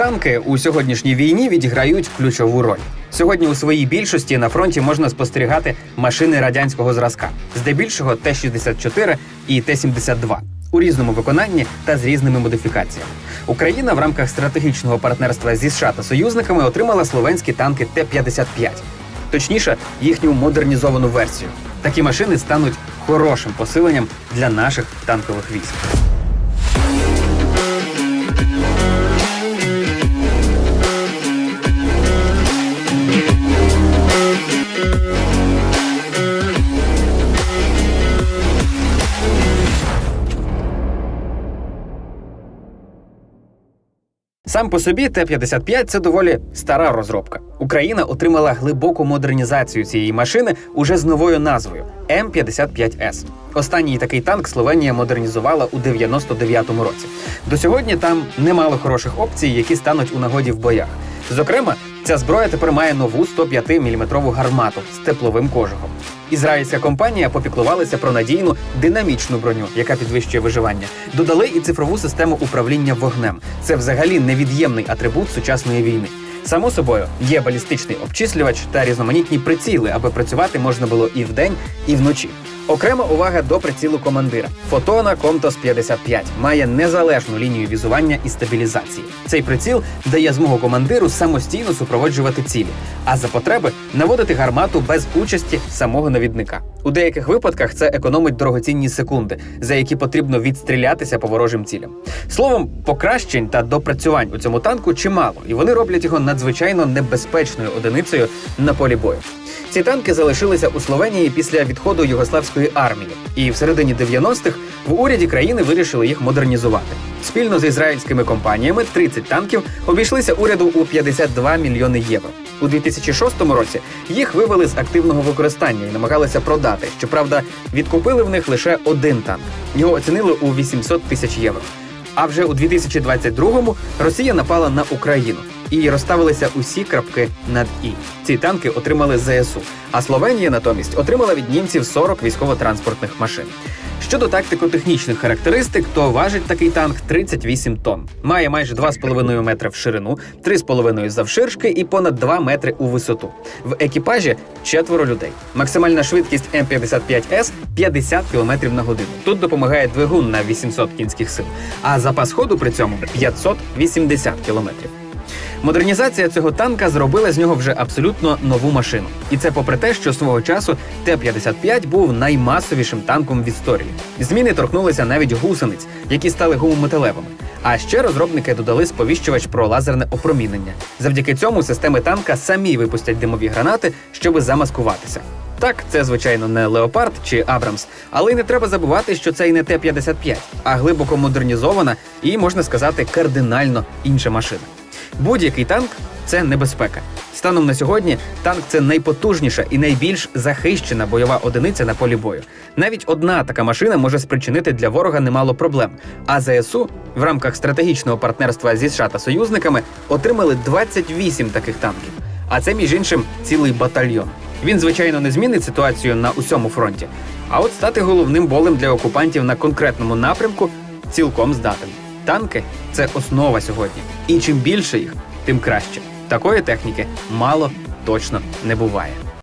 Танки у сьогоднішній війні відіграють ключову роль. Сьогодні у своїй більшості на фронті можна спостерігати машини радянського зразка, здебільшого Т-64 і Т-72 у різному виконанні та з різними модифікаціями. Україна в рамках стратегічного партнерства зі США та союзниками отримала словенські танки Т-55, точніше, їхню модернізовану версію. Такі машини стануть хорошим посиленням для наших танкових військ. Сам по собі Т-55 – це доволі стара розробка. Україна отримала глибоку модернізацію цієї машини уже з новою назвою М-55С. Останній такий танк Словенія модернізувала у 99-му році. До сьогодні там немало хороших опцій, які стануть у нагоді в боях. Зокрема, ця зброя тепер має нову 105-мм гармату з тепловим кожухом. Ізраїльська компанія попіклувалася про надійну динамічну броню, яка підвищує виживання. Додали і цифрову систему управління вогнем. Це взагалі невід'ємний атрибут сучасної війни. Само собою є балістичний обчислювач та різноманітні приціли, аби працювати можна було і вдень, і вночі. Окрема увага до прицілу командира. Фотона Комтос 55 має незалежну лінію візування і стабілізації. Цей приціл дає змогу командиру самостійно супроводжувати цілі, а за потреби наводити гармату без участі самого навідника. У деяких випадках це економить дорогоцінні секунди, за які потрібно відстрілятися по ворожим цілям. Словом, покращень та допрацювань у цьому танку чимало, і вони роблять його надзвичайно небезпечною одиницею на полі бою. Ці танки залишилися у Словенії після відходу югославської армії, і в середині 90-х в уряді країни вирішили їх модернізувати. Спільно з ізраїльськими компаніями 30 танків обійшлися уряду у 52 мільйони євро. У 2006 році їх вивели з активного використання і намагалися продати. Щоправда, відкупили в них лише один танк. Його оцінили у 800 тисяч євро. А вже у 2022-му Росія напала на Україну і розставилися усі крапки над і. Ці танки отримали ЗСУ, а Словенія натомість отримала від німців 40 військово-транспортних машин. Щодо тактико-технічних характеристик, то важить такий танк 38 тонн. Має майже 2,5 метри в ширину, 3,5 завширшки і понад 2 метри у висоту. В екіпажі четверо людей. Максимальна швидкість М55С 50 км на годину. Тут допомагає двигун на 800 кінських сил, а запас ходу при цьому 580 км. Модернізація цього танка зробила з нього вже абсолютно нову машину. І це попри те, що свого часу Т-55 був наймасовішим танком в історії. Зміни торкнулися навіть гусениць, які стали гумометалевими. А ще розробники додали сповіщувач про лазерне опромінення. Завдяки цьому системи танка самі випустять димові гранати, щоб замаскуватися. Так, це звичайно не Леопард чи Абрамс, але й не треба забувати, що це і не Т-55, а глибоко модернізована і можна сказати кардинально інша машина. Будь-який танк це небезпека. Станом на сьогодні танк це найпотужніша і найбільш захищена бойова одиниця на полі бою. Навіть одна така машина може спричинити для ворога немало проблем. А ЗСУ в рамках стратегічного партнерства зі США та союзниками отримали 28 таких танків. А це між іншим цілий батальйон. Він, звичайно, не змінить ситуацію на усьому фронті, а от стати головним болем для окупантів на конкретному напрямку цілком здатен. Танки це основа сьогодні. І чим більше їх, тим краще. Такої техніки мало точно не буває.